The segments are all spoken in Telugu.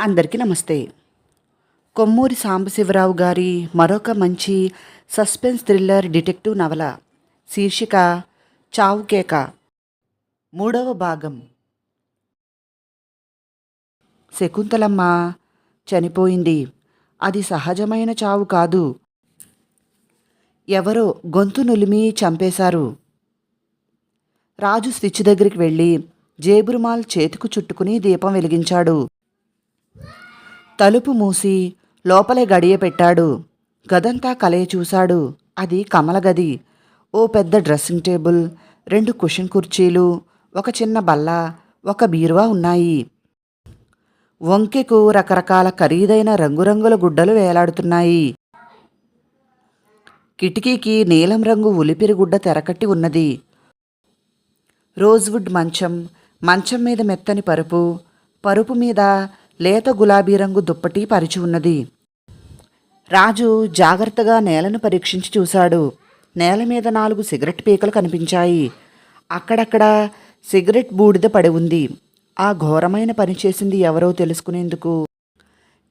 అందరికీ నమస్తే. కొమ్మూరి సాంబశివరావు గారి మరొక మంచి సస్పెన్స్ థ్రిల్లర్ డిటెక్టివ్ నవల శీర్షిక చావు కేక. మూడవ భాగం. శకుంతలమ్మ చనిపోయింది. అది సహజమైన చావు కాదు. ఎవరో గొంతు నులిమి చంపేశారు. రాజు స్విచ్ దగ్గరికి వెళ్ళి జేబురుమాల్ చేతికు చుట్టుకుని దీపం వెలిగించాడు. తలుపు మూసి లోపలే గడియ పెట్టాడు. గదంతా కలయ చూశాడు. అది కమల గది. ఓ పెద్ద డ్రెస్సింగ్ టేబుల్ రెండు కుషన్ కుర్చీలు ఒక చిన్న బల్ల ఒక బీరువా ఉన్నాయి. వంకెకు రకరకాల ఖరీదైన రంగురంగుల గుడ్డలు వేలాడుతున్నాయి. కిటికీకి నీలం రంగు ఉలిపిరి గుడ్డ తెరకట్టి ఉన్నది. రోజ్వుడ్ మంచం మంచం మీద మెత్తని పరుపు పరుపు మీద లేత గులాబీ రంగు దుప్పటి పరిచి ఉన్నది. రాజు జాగ్రత్తగా నేలను పరీక్షించి చూశాడు. నేల మీద నాలుగు సిగరెట్ పీకలు కనిపించాయి. అక్కడక్కడ సిగరెట్ బూడిద పడి ఉంది. ఆ ఘోరమైన పని చేసింది ఎవరో తెలుసుకునేందుకు.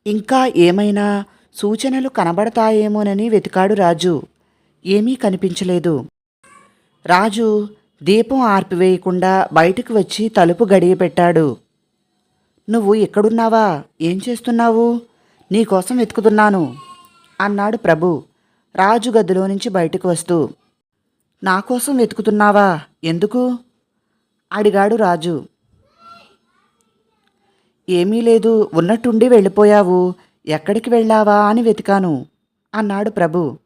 ఇంకా ఏమైనా సూచనలు కనబడతాయేమోనని వెతికాడు రాజు. ఏమీ కనిపించలేదు. రాజు దీపం ఆర్పివేయకుండా బయటకు వచ్చి తలుపు గడియపెట్టాడు. నువ్వు ఎక్కడున్నావా? ఏం చేస్తున్నావు? నీకోసం వెతుకుతున్నాను అన్నాడు ప్రభు రాజు గదిలో నుంచి బయటకు వస్తూ. నా కోసం వెతుకుతున్నావా? ఎందుకు? అడిగాడు రాజు. ఏమీ లేదు ఉన్నట్టుండి వెళ్ళిపోయావు. ఎక్కడికి వెళ్ళావా అని వెతికాను అన్నాడు ప్రభు.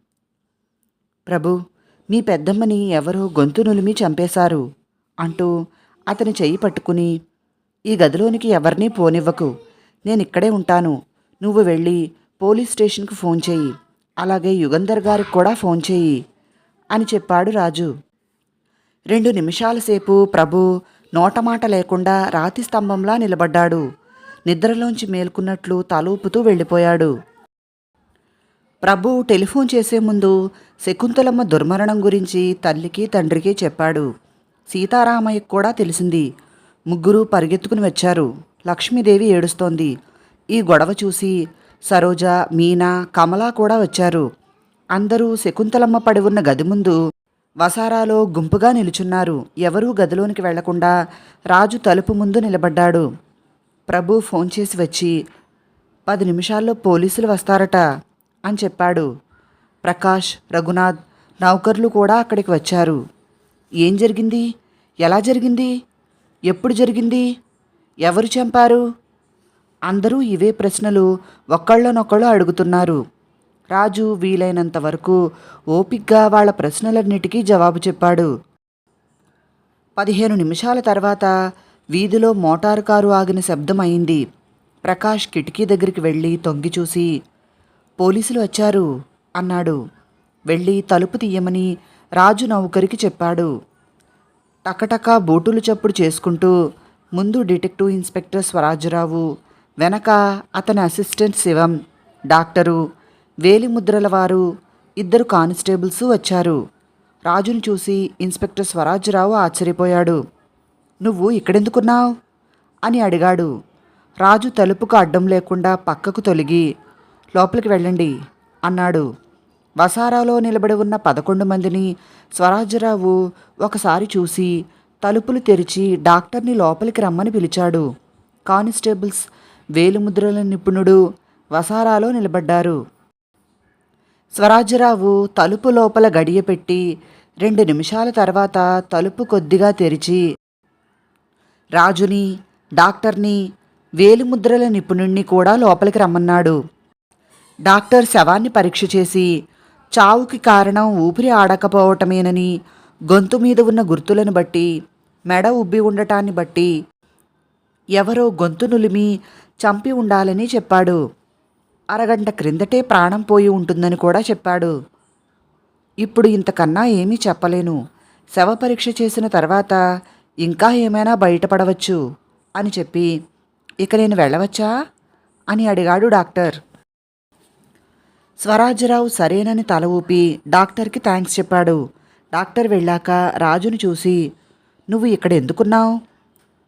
ప్రభు మీ పెద్దమ్మని ఎవరో గొంతు నులిమి చంపేశారు అంటూ అతని చెయ్యి పట్టుకుని ఈ గదిలోనికి ఎవరినీ పోనివ్వకు. నేను ఇక్కడే ఉంటాను. నువ్వు వెళ్ళి పోలీస్ స్టేషన్కు ఫోన్ చేయి. అలాగే యుగంధర్ గారికి కూడా ఫోన్ చేయి అని చెప్పాడు రాజు. రెండు నిమిషాల సేపు ప్రభు నోటమాట లేకుండా రాతి స్తంభంలా నిలబడ్డాడు. నిద్రలోంచి మేల్కున్నట్లు తలూపుతూ వెళ్ళిపోయాడు. ప్రభు టెలిఫోన్ చేసే ముందు శకుంతలమ్మ దుర్మరణం గురించి తల్లికి తండ్రికి చెప్పాడు. సీతారామయ్యకు కూడా తెలిసింది. ముగ్గురు పరిగెత్తుకుని వచ్చారు. లక్ష్మీదేవి ఏడుస్తోంది. ఈ గొడవ చూసి సరోజ మీనా కమల కూడా వచ్చారు. అందరూ శకుంతలమ్మ పడి ఉన్న గది ముందు వసారాలో గుంపుగా నిలుచున్నారు. ఎవరూ గదిలోనికి వెళ్ళకుండా రాజు తలుపు ముందు నిలబడ్డాడు. ప్రభు ఫోన్ చేసి వచ్చి పది నిమిషాల్లో పోలీసులు వస్తారట అని చెప్పాడు. ప్రకాష్ రఘునాథ్ నౌకర్లు కూడా అక్కడికి వచ్చారు. ఏం జరిగింది? ఎలా జరిగింది? ఎప్పుడు జరిగింది? ఎవరు చంపారు? అందరూ ఇవే ప్రశ్నలు ఒకళ్ళనొకళ్ళు అడుగుతున్నారు. రాజు వీలైనంత వరకు ఓపిగ్గా వాళ్ళ ప్రశ్నలన్నిటికీ జవాబు చెప్పాడు. పదిహేను నిమిషాల తర్వాత వీధిలో మోటారు కారు ఆగిన శబ్దం అయింది. ప్రకాష్ కిటికీ దగ్గరికి వెళ్ళి తొంగి చూసి పోలీసులు వచ్చారు అన్నాడు. వెళ్ళి తలుపు తీయమని రాజు నౌకరికి చెప్పాడు. టకటకా బోటులు చప్పుడు చేసుకుంటూ ముందు డిటెక్టివ్ ఇన్స్పెక్టర్ స్వరాజ్యరావు వెనక అతని అసిస్టెంట్ శివం డాక్టరు వేలిముద్రల వారు ఇద్దరు కానిస్టేబుల్స్ వచ్చారు. రాజును చూసి ఇన్స్పెక్టర్ స్వరాజ్యరావు ఆశ్చర్యపోయాడు. నువ్వు ఇక్కడెందుకున్నావు? అని అడిగాడు. రాజు తలుపుకు అడ్డం లేకుండా పక్కకు తొలగి లోపలికి వెళ్ళండి అన్నాడు. వసారాలో నిలబడి ఉన్న పదకొండు మందిని స్వరాజ్యరావు ఒకసారి చూసి తలుపులు తెరిచి డాక్టర్ని లోపలికి రమ్మని పిలిచాడు. కానిస్టేబుల్స్ వేలిముద్రల నిపుణుడు వసారాలో నిలబడ్డారు. స్వరాజ్యరావు తలుపు లోపల గడియపెట్టి రెండు నిమిషాల తర్వాత తలుపు కొద్దిగా తెరిచి రాజుని డాక్టర్ని వేలుముద్రల నిపుణుణ్ణి కూడా లోపలికి రమ్మన్నాడు. డాక్టర్ శవాన్ని పరీక్ష చేసి చావుకి కారణం ఊపిరి ఆడకపోవటమేనని గొంతు మీద ఉన్న గుర్తులను బట్టి మెడ ఉబ్బి ఉండటాన్ని బట్టి ఎవరో గొంతు నులిమి చంపి ఉండాలని చెప్పాడు. అరగంట క్రిందటే ప్రాణం పోయి ఉంటుందని కూడా చెప్పాడు. ఇప్పుడు ఇంతకన్నా ఏమీ చెప్పలేను. శవ పరీక్ష చేసిన తర్వాత ఇంకా ఏమైనా బయటపడవచ్చు అని చెప్పి ఇక నేను వెళ్ళవచ్చా? అని అడిగాడు డాక్టర్. స్వరాజ్యరావు సరేనని తల ఊపి డాక్టర్కి థ్యాంక్స్ చెప్పాడు. డాక్టర్ వెళ్ళాక రాజును చూసి నువ్వు ఇక్కడ ఎందుకున్నావు?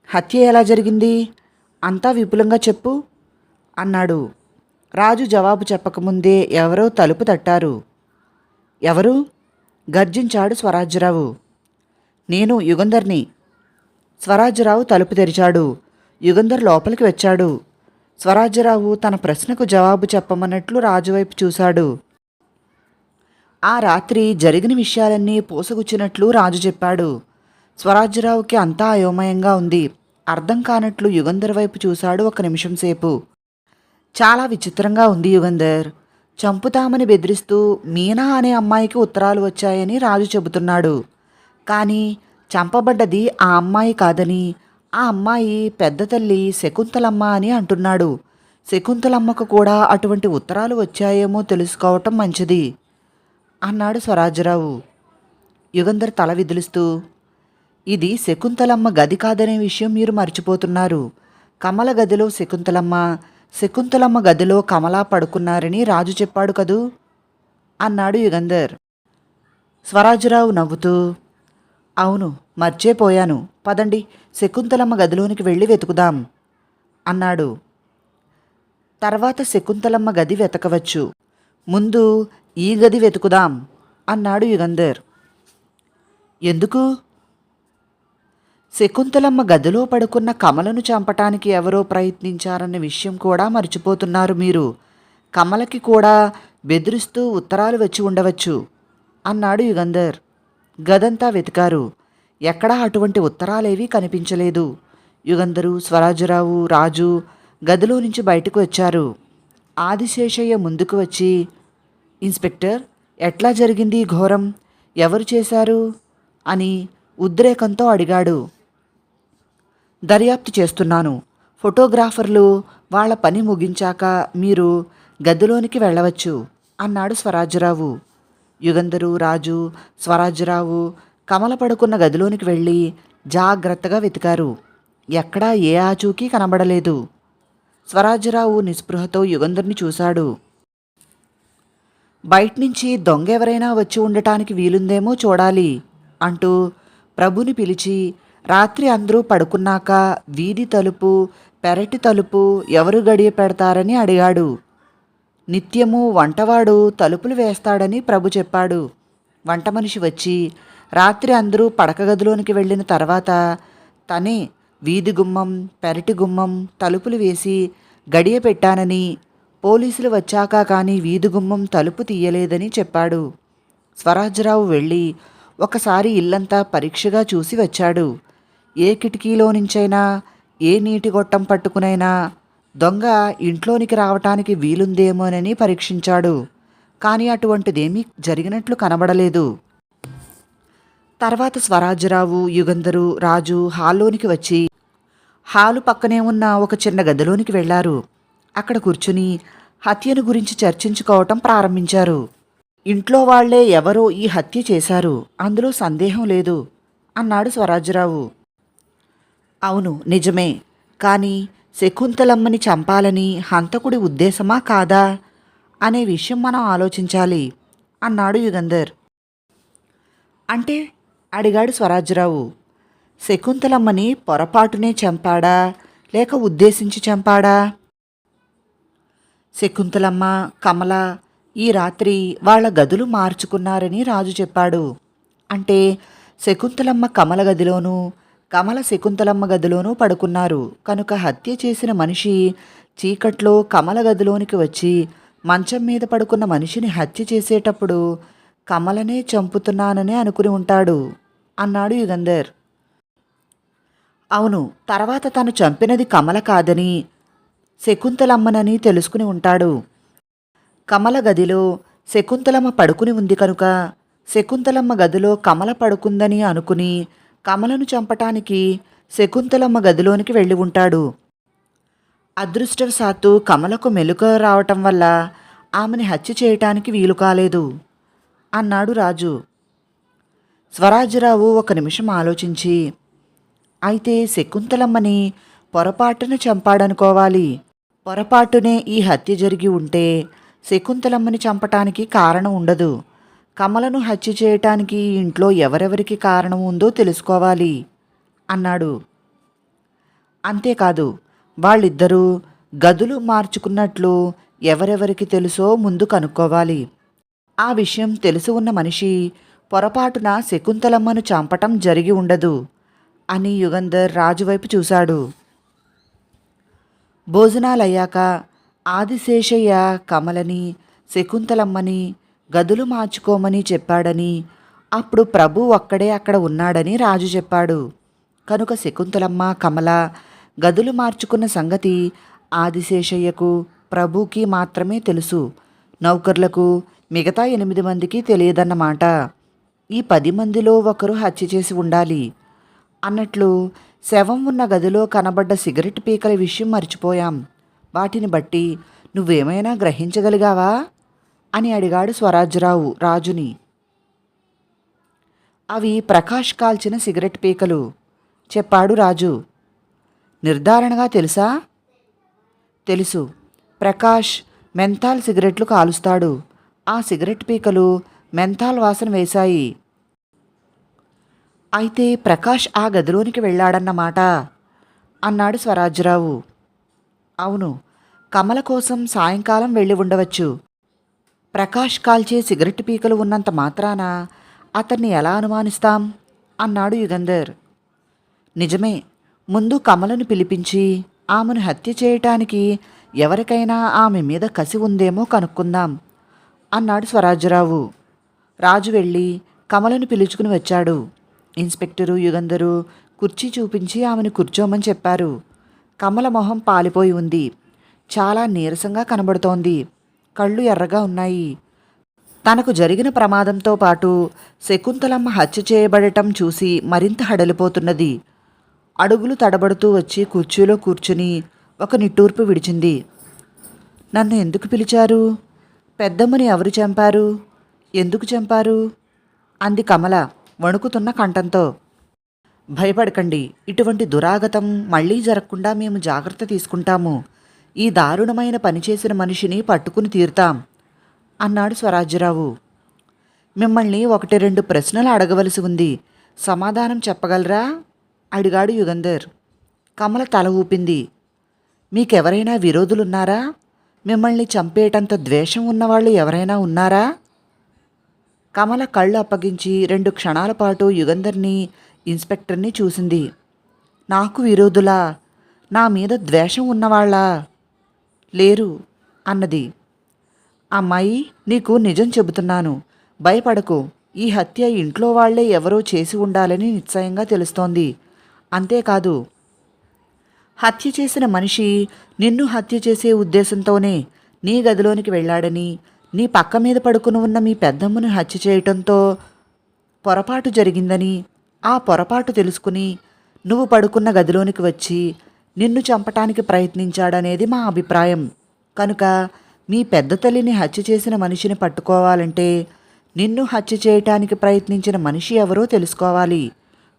హత్య ఎలా జరిగింది? అంతా విపులంగా చెప్పు అన్నాడు. రాజు జవాబు చెప్పకముందే ఎవరో తలుపు తట్టారు. ఎవరు? గర్జించాడు స్వరాజ్యరావు నేను యుగంధర్ని. స్వరాజ్యరావు తలుపు తెరిచాడు. యుగంధర్ లోపలికి వచ్చాడు. స్వరాజ్యరావు తన ప్రశ్నకు జవాబు చెప్పమన్నట్లు రాజువైపు చూశాడు. ఆ రాత్రి జరిగిన విషయాలన్నీ పోసగుచ్చినట్లు రాజు చెప్పాడు. స్వరాజ్యరావుకి అంతా అయోమయంగా ఉంది. అర్థం కానట్లు యుగంధర్ వైపు చూశాడు ఒక నిమిషం సేపు. చాలా విచిత్రంగా ఉంది యుగంధర్. చంపుతామని బెదిరిస్తూ మీనా అనే అమ్మాయికి ఉత్తరాలు వచ్చాయని రాజు చెబుతున్నాడు. కానీ చంపబడ్డది ఆ అమ్మాయి కాదని ఆ అమ్మాయి పెద్ద తల్లి శకుంతలమ్మ అని అంటున్నాడు. శకుంతలమ్మకు కూడా అటువంటి ఉత్తరాలు వచ్చాయేమో తెలుసుకోవటం మంచిది అన్నాడు స్వరాజ్యరావు యుగంధర్ తల విదిలిస్తూ ఇది శకుంతలమ్మ గది కాదనే విషయం మీరు మర్చిపోతున్నారు. కమల గదిలో శకుంతలమ్మ శకుంతలమ్మ గదిలో కమలా పడుకున్నారని రాజు చెప్పాడు కదూ? అన్నాడు యుగంధర్. స్వరాజురావు నవ్వుతూ అవును మర్చేపోయాను. పదండి శకుంతలమ్మ గదిలోనికి వెళ్ళి వెతుకుదాం అన్నాడు. తర్వాత శకుంతలమ్మ గది వెతకవచ్చు. ముందు ఈ గది వెతుకుదాం అన్నాడు యుగంధర్. ఎందుకు? శకుంతలమ్మ గదిలో పడుకున్న కమలను చంపటానికి ఎవరో ప్రయత్నించారన్న విషయం కూడా మర్చిపోతున్నారు మీరు. కమలకి కూడా బెదిరిస్తూ ఉత్తరాలు వచ్చి ఉండవచ్చు అన్నాడు యుగంధర్. గదంతా వెతికారు. ఎక్కడా అటువంటి ఉత్తరాలేవీ కనిపించలేదు. యుగంధరు స్వరాజరావు రాజు గదిలో నుంచి బయటకు వచ్చారు. ఆదిశేషయ్య ముందుకు వచ్చి ఇన్స్పెక్టర్ ఎట్లా జరిగింది ఘోరం? ఎవరు చేశారు? అని ఉద్రేకంతో అడిగాడు. దర్యాప్తు చేస్తున్నాను. ఫోటోగ్రాఫర్లు వాళ్ళ పని ముగించాక మీరు గదిలోనికి వెళ్ళవచ్చు అన్నాడు స్వరాజ్యరావు యుగంధరు రాజు స్వరాజ్యరావు కమల పడుకున్న గదిలోనికి వెళ్ళి జాగ్రత్తగా వెతికారు. ఎక్కడా ఏ ఆచూకీ కనబడలేదు. స్వరాజ్యరావు నిస్పృహతో యుగంధర్ని చూశాడు. బయట్నుంచి దొంగ ఎవరైనా వచ్చి ఉండటానికి వీలుందేమో చూడాలి అంటూ ప్రభుని పిలిచి రాత్రి అందరూ పడుకున్నాక వీధి తలుపు పెరటి తలుపు ఎవరు గడియ పెడతారని అడిగాడు. నిత్యము వంటవాడు తలుపులు వేస్తాడని ప్రభు చెప్పాడు. వంట మనిషి వచ్చి రాత్రి అందరూ పడక గదిలోనికి వెళ్ళిన తర్వాత తనే వీధి గుమ్మం పెరటి గుమ్మం తలుపులు వేసి గడియ పెట్టానని పోలీసులు వచ్చాక కానీ వీధి గుమ్మం తలుపు తీయలేదని చెప్పాడు. స్వరాజ్రావు వెళ్ళి ఒకసారి ఇల్లంతా పరీక్షగా చూసి వచ్చాడు. ఏ కిటికీలో నుంచైనా ఏ నీటి గొట్టం పట్టుకునైనా దొంగ ఇంట్లోనికి రావటానికి వీలుందేమోనని పరీక్షించాడు. కానీ అటువంటిదేమీ జరిగినట్లు కనబడలేదు. తర్వాత స్వరాజ్యరావు యుగంధరు రాజు హాల్లోనికి వచ్చి హాలు పక్కనే ఉన్న ఒక చిన్న గదిలోనికి వెళ్ళారు. అక్కడ కూర్చుని హత్యను గురించి చర్చించుకోవటం ప్రారంభించారు. ఇంట్లో వాళ్ళే ఎవరో ఈ హత్య చేశారు. అందులో సందేహం లేదు అన్నాడు స్వరాజ్యరావు. అవును నిజమే. కానీ శకుంతలమ్మని చంపాలని హంతకుడి ఉద్దేశమా కాదా? అనే విషయం మనం ఆలోచించాలి అన్నాడు యుగంధర్. అంటే అడిగాడు స్వరాజ్యరావు శకుంతలమ్మని పొరపాటునే చంపాడా? లేక ఉద్దేశించి చంపాడా? శకుంతలమ్మ కమల ఈ రాత్రి వాళ్ళ గదులు మార్చుకున్నారని రాజు చెప్పాడు. అంటే శకుంతలమ్మ కమల గదిలోనూ కమల శకుంతలమ్మ గదిలోనూ పడుకున్నారు. కనుక హత్య చేసిన మనిషి చీకట్లో కమల గదిలోనికి వచ్చి మంచం మీద పడుకున్న మనిషిని హత్య చేసేటప్పుడు కమలనే చంపుతున్నానని అనుకుని ఉంటాడు. అన్నాడు యుగంధర్. అవును తర్వాత తను చంపినది కమల కాదని శకుంతలమ్మనని తెలుసుకుని ఉంటాడు. కమల గదిలో శకుంతలమ్మ పడుకుని ఉంది కనుక శకుంతలమ్మ గదిలో కమల పడుకుందని అనుకుని కమలను చంపటానికి శకుంతలమ్మ గదిలోనికి వెళ్ళి ఉంటాడు. అదృష్టవశాత్తు కమలకు మెలుక రావటం వల్ల ఆమెని హత్య చేయటానికి వీలు కాలేదు అన్నాడు రాజు. స్వరాజ్యరావు ఒక నిమిషం ఆలోచించి అయితే శకుంతలమ్మని పొరపాటున చంపాడనుకోవాలి. పొరపాటునే ఈ హత్య జరిగి ఉంటే శకుంతలమ్మని చంపటానికి కారణం ఉండదు. కమలను హత్య చేయటానికి ఇంట్లో ఎవరెవరికి కారణం ఉందో తెలుసుకోవాలి అన్నాడు. అంతేకాదు వాళ్ళిద్దరూ గదులు మార్చుకున్నట్లు ఎవరెవరికి తెలుసో ముందు కనుక్కోవాలి. ఆ విషయం తెలిసి ఉన్న మనిషి పొరపాటున శకుంతలమ్మను చంపటం జరిగి ఉండదు అని యుగంధర్ రాజువైపు చూశాడు. భోజనాలయ్యాక ఆదిశేషయ్య కమలని శకుంతలమ్మని గదులు మార్చుకోమని చెప్పాడని అప్పుడు ప్రభు ఒక్కడే అక్కడ ఉన్నాడని రాజు చెప్పాడు. కనుక శకుంతలమ్మ కమల గదులు మార్చుకున్న సంగతి ఆదిశేషయ్యకు ప్రభుకి మాత్రమే తెలుసు. నౌకర్లకు మిగతా ఎనిమిది మందికి తెలియదన్నమాట. ఈ పది మందిలో ఒకరు హత్య చేసి ఉండాలి. అన్నట్లు శవం ఉన్న గదిలో కనబడ్డ సిగరెట్ పీకల విషయం మర్చిపోయాం. వాటిని బట్టి నువ్వేమైనా గ్రహించగలిగావా? అని అడిగాడు స్వరాజ్యరావు రాజుని. అవి ప్రకాష్ కాల్చిన సిగరెట్ పీకలు చెప్పాడు రాజు. నిర్ధారణగా తెలుసా? తెలుసు. ప్రకాష్ మెంతాల్ సిగరెట్లు కాలుస్తాడు. ఆ సిగరెట్ పీకలు మెంతాల్ వాసన వేశాయి. అయితే ప్రకాష్ ఆ గదిలోనికి వెళ్ళాడన్నమాట అన్నాడు స్వరాజ్యరావు అవును కమల కోసం సాయంకాలం వెళ్ళి ఉండవచ్చు. ప్రకాష్ కాల్చే సిగరెట్ పీకలు ఉన్నంత మాత్రాన అతన్ని ఎలా అనుమానిస్తాం? అన్నాడు యుగంధర్. నిజమే ముందు కమలను పిలిపించి ఆమెను హత్య చేయటానికి ఎవరికైనా ఆమె మీద కసి ఉందేమో కనుక్కుందాం అన్నాడు స్వరాజ్యరావు రాజు వెళ్ళి కమలను పిలుచుకుని వచ్చాడు. ఇన్స్పెక్టరు యుగంధరు కుర్చీ చూపించి ఆమెను కూర్చోమని చెప్పారు. కమల మొహం పాలిపోయి ఉంది. చాలా నీరసంగా కనబడుతోంది. కళ్ళు ఎర్రగా ఉన్నాయి. తనకు జరిగిన ప్రమాదంతో పాటు శకుంతలమ్మ హత్య చేయబడటం చూసి మరింత హడలిపోతున్నది. అడుగులు తడబడుతూ వచ్చి కుర్చీలో కూర్చుని ఒక నిట్టూర్పు విడిచింది. నన్ను ఎందుకు పిలిచారు? పెద్దమ్మని ఎవరు చంపారు? ఎందుకు చంపారు? అంది కమల. వణుకుతున్న కంఠంతో. భయపడకండి ఇటువంటి దురాగతం మళ్ళీ జరగకుండా మేము జాగ్రత్త తీసుకుంటాము. ఈ దారుణమైన పని చేసిన మనిషిని పట్టుకుని తీరుతాం అన్నాడు స్వరాజ్యరావు. మిమ్మల్ని ఒకటి రెండు ప్రశ్నలు అడగవలసి ఉంది. సమాధానం చెప్పగలరా? అడిగాడు యుగంధర్. కమల తల ఊపింది. మీకెవరైనా విరోధులున్నారా? మిమ్మల్ని చంపేటంత ద్వేషం ఉన్నవాళ్ళు ఎవరైనా ఉన్నారా? కమల కళ్ళు అప్పగించి రెండు క్షణాల పాటు యుగంధర్ని ఇన్స్పెక్టర్ని చూసింది. నాకు విరోధులా? నా మీద ద్వేషం ఉన్నవాళ్ళా? లేరు అన్నది. అమ్మాయి నీకు నిజం చెబుతున్నాను. భయపడకు. ఈ హత్య ఇంట్లో వాళ్ళే ఎవరో చేసి ఉండాలని నిశ్చయంగా తెలుస్తోంది. అంతేకాదు హత్య చేసిన మనిషి నిన్ను హత్య చేసే ఉద్దేశంతోనే నీ గదిలోనికి వెళ్ళాడని నీ పక్క మీద పడుకుని ఉన్న మీ పెద్దమ్మను హత్య చేయటంతో పొరపాటు జరిగిందని ఆ పొరపాటు తెలుసుకుని నువ్వు పడుకున్న గదిలోనికి వచ్చి నిన్ను చంపటానికి ప్రయత్నించాడనేది మా అభిప్రాయం. కనుక మీ పెద్ద తల్లిని హత్య చేసిన మనిషిని పట్టుకోవాలంటే నిన్ను హత్య చేయటానికి ప్రయత్నించిన మనిషి ఎవరో తెలుసుకోవాలి.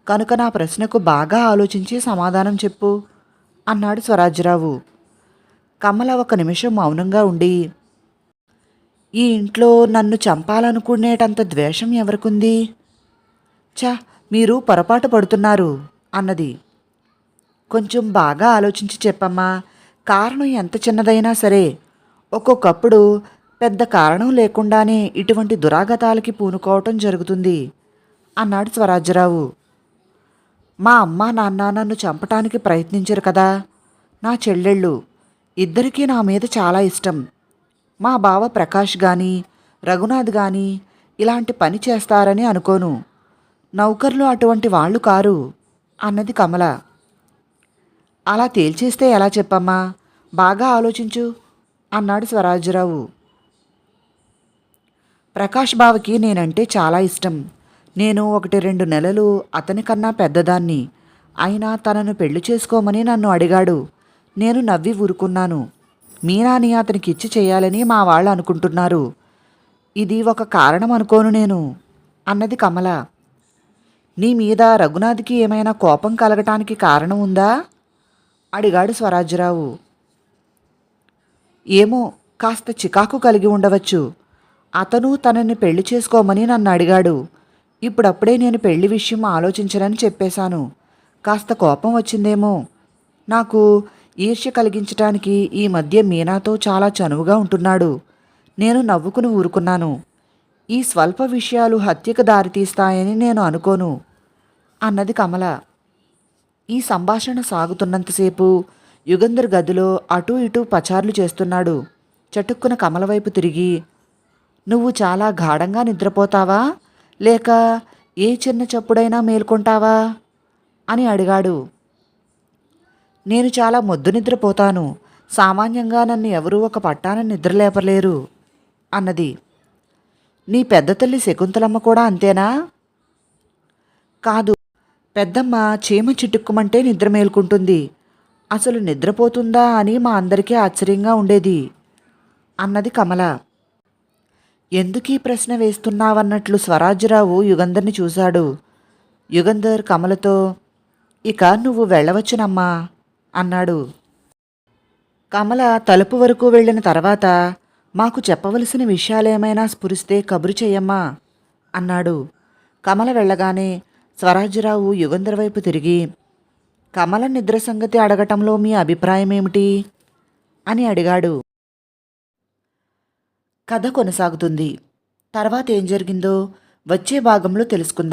కనుక నా ప్రశ్నకు బాగా ఆలోచించి సమాధానం చెప్పు అన్నాడు స్వరాజ్యరావు కమల ఒక నిమిషం మౌనంగా ఉండి ఈ ఇంట్లో నన్ను చంపాలనుకునేటంత ద్వేషం ఎవరికుంది? చా మీరు పొరపాటు పడుతున్నారు అన్నది. కొంచెం బాగా ఆలోచించి చెప్పమ్మా కారణం ఎంత చిన్నదైనా సరే ఒక్కొక్కప్పుడు పెద్ద కారణం లేకుండానే ఇటువంటి దురాగతాలకి పూనుకోవటం జరుగుతుంది అన్నాడు స్వరాజ్యరావు. మా అమ్మ నాన్న నన్ను చంపటానికి ప్రయత్నించరు కదా నా చెల్లెళ్ళు. ఇద్దరికీ నా మీద చాలా ఇష్టం. మా బావ ప్రకాష్ గాని రఘునాథ్ గాని ఇలాంటి పని చేస్తారని అనుకోను. నౌకర్లు అటువంటి వాళ్ళు కారు అన్నది కమల. అలా తేల్చేస్తే ఎలా చెప్పమ్మా? బాగా ఆలోచించు అన్నాడు స్వరాజ్యరావు ప్రకాష్ బావకి నేనంటే చాలా ఇష్టం. నేను ఒకటి రెండు నెలలు అతని కన్నా పెద్దదాన్ని. అయినా తనను పెళ్ళి చేసుకోమని నన్ను అడిగాడు. నేను నవ్వి ఊరుకున్నాను. మీనాని అతనికి ఇచ్చి చేయాలని మా వాళ్ళు అనుకుంటున్నారు. ఇది ఒక కారణం అనుకోను నేను అన్నది కమల. నీ మీద రఘునాథ్కి ఏమైనా కోపం కలగటానికి కారణం ఉందా? అడిగాడు స్వరాజ్యరావు. ఏమో కాస్త చికాకు కలిగి ఉండవచ్చు. అతను తనని పెళ్ళి చేసుకోమని నన్ను అడిగాడు. ఇప్పుడప్పుడే నేను పెళ్ళి విషయం ఆలోచించనని చెప్పేశాను. కాస్త కోపం వచ్చిందేమో. నాకు ఈర్ష్య కలిగించటానికి ఈ మధ్య మీనాతో చాలా చనువుగా ఉంటున్నాడు. నేను నవ్వుకుని ఊరుకున్నాను. ఈ స్వల్ప విషయాలు హత్యకు దారితీస్తాయని నేను అనుకోను. అన్నది కమల. ఈ సంభాషణ సాగుతున్నంతసేపు యుగంధర్ గదిలో అటూ ఇటూ పచార్లు చేస్తున్నాడు. చటుక్కున కమల వైపు తిరిగి నువ్వు చాలా గాఢంగా నిద్రపోతావా? లేక ఏ చిన్న చప్పుడైనా మేల్కొంటావా? అని అడిగాడు. నేను చాలా మొద్దు నిద్రపోతాను. సామాన్యంగా నన్ను ఎవరూ ఒక పట్టాన నిద్రలేపలేరు అన్నది. నీ పెద్ద తల్లి శకుంతలమ్మ కూడా అంతేనా? కాదు పెద్దమ్మ చీమ చిటుక్కుమంటే నిద్ర మేల్కుంటుంది. అసలు నిద్రపోతుందా అని మా అందరికీ ఆశ్చర్యంగా ఉండేది అన్నది కమల. ఎందుకీ ప్రశ్న వేస్తున్నావన్నట్లు స్వరాజ్యరావు యుగంధర్ని చూశాడు. యుగంధర్ కమలతో ఇక నువ్వు వెళ్ళవచ్చునమ్మా. అన్నాడు. కమల తలుపు వరకు వెళ్ళిన తర్వాత మాకు చెప్పవలసిన విషయాలేమైనా స్ఫురిస్తే కబురు చెయ్యమ్మా అన్నాడు. కమల వెళ్ళగానే స్వరాజ్యరావు యుగంధర్ వైపు తిరిగి కమల నిద్ర సంగతి అడగటంలో మీ అభిప్రాయం ఏమిటి? అని అడిగాడు. కథ కొనసాగుతుంది. తర్వాత ఏం జరిగిందో వచ్చే భాగంలో తెలుసుకుందాం.